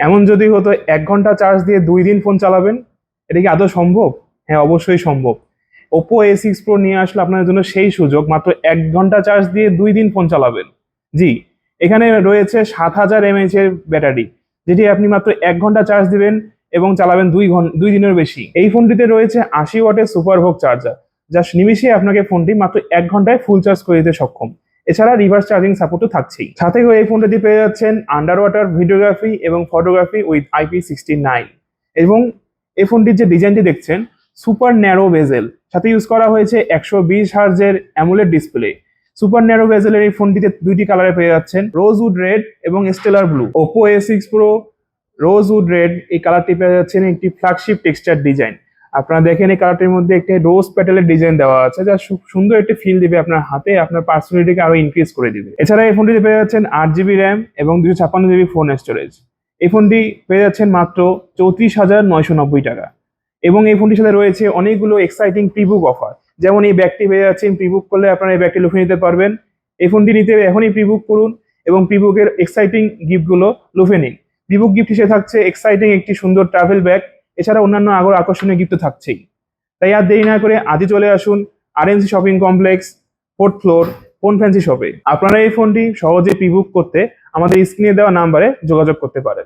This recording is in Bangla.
এমন যদি হতো এক ঘণ্টা চার্জ দিয়ে দুই দিন ফোন চালাবেন, এটা কি আদৌ সম্ভব? হ্যাঁ অবশ্যই সম্ভব। ওপো এ সিক্স প্রো নিয়ে আসলে আপনাদের জন্য সেই সুযোগ, মাত্র এক ঘণ্টা চার্জ দিয়ে দুই দিন ফোন চালাবেন। জি, এখানে রয়েছে সাত হাজার এমএইচ এর ব্যাটারি, যেটি আপনি মাত্র এক ঘণ্টা চার্জ দিবেন এবং চালাবেন দুই ঘণ্টা দুই দিনের বেশি। এই ফোনটিতে রয়েছে আশি ওয়াটের সুপার ভোগ চার্জার যা নিমিশে আপনাকে ফোনটি মাত্র এক ঘন্টায় ফুল চার্জ করে দিতে সক্ষম। এছাড়া রিভার্স চার্জিং সাপোর্টও থাকছেই। সাথে করে এই ফোনটি পেয়ে যাচ্ছেন আন্ডার ওয়াটার ভিডিওগ্রাফি এবং photography with IP sixty nine এবং এই ফোনটির যে ডিজাইনটি দেখছেন সুপার ন্যারো বেজেল সাথে ইউজ করা হয়েছে একশো বিশ হার্জের অ্যামুলেট ডিসপ্লে সুপার ন্যারো বেজেলের এই ফোনটিতে দুইটি কালারে পেয়ে যাচ্ছেন রোজউড রেড এবং stellar blue Oppo A six pro rosewood red এই কালারটি পেয়ে যাচ্ছেন একটি ফ্ল্যাগশিপ টেক্সচার ডিজাইন আপনারা দেখেন এই কালারটির মধ্যে একটি রোজ প্যাটেলের ডিজাইন দেওয়া আছে, যা সুন্দর একটি ফিল দিবে আপনার হাতে, আপনার পার্সোনালিটিকে আরও ইনক্রিজ করে দিবে। এছাড়া এই ফোনটিতে পেয়ে যাচ্ছেন আট জিবি র্যাম এবং দুশো ছাপ্পান্ন জিবি ফোন স্টোরেজ এই ফোনটি পেয়ে যাচ্ছেন মাত্র চৌত্রিশ হাজার নয়শো নব্বই টাকা। এবং এই ফোনটির সাথে রয়েছে অনেকগুলো এক্সাইটিং প্রিবুক অফার যেমন এই ব্যাগটি পেয়ে যাচ্ছেন প্রিবুক করলে আপনারা এই ব্যাগটি লুফে নিতে পারবেন। এই ফোনটি নিতে এখনই প্রিবুক করুন এবং প্রিবুকের এক্সাইটিং গিফটগুলো লুফে নিন। প্রিবুক গিফট হিসেবে থাকছে এক্সাইটিং একটি সুন্দর ট্রাভেল ব্যাগ এছাড়া অন্যান্য আগর আকর্ষণীয় গিফট থাকছেই। তাই আর দেরি না করে আজই চলে আসুন RNC shopping complex fourth floor phone fancy শপে আপনারা এই ফোনটি সহজে প্রিবুক করতে আমাদের স্ক্রিনে দেওয়া নাম্বারে যোগাযোগ করতে পারেন।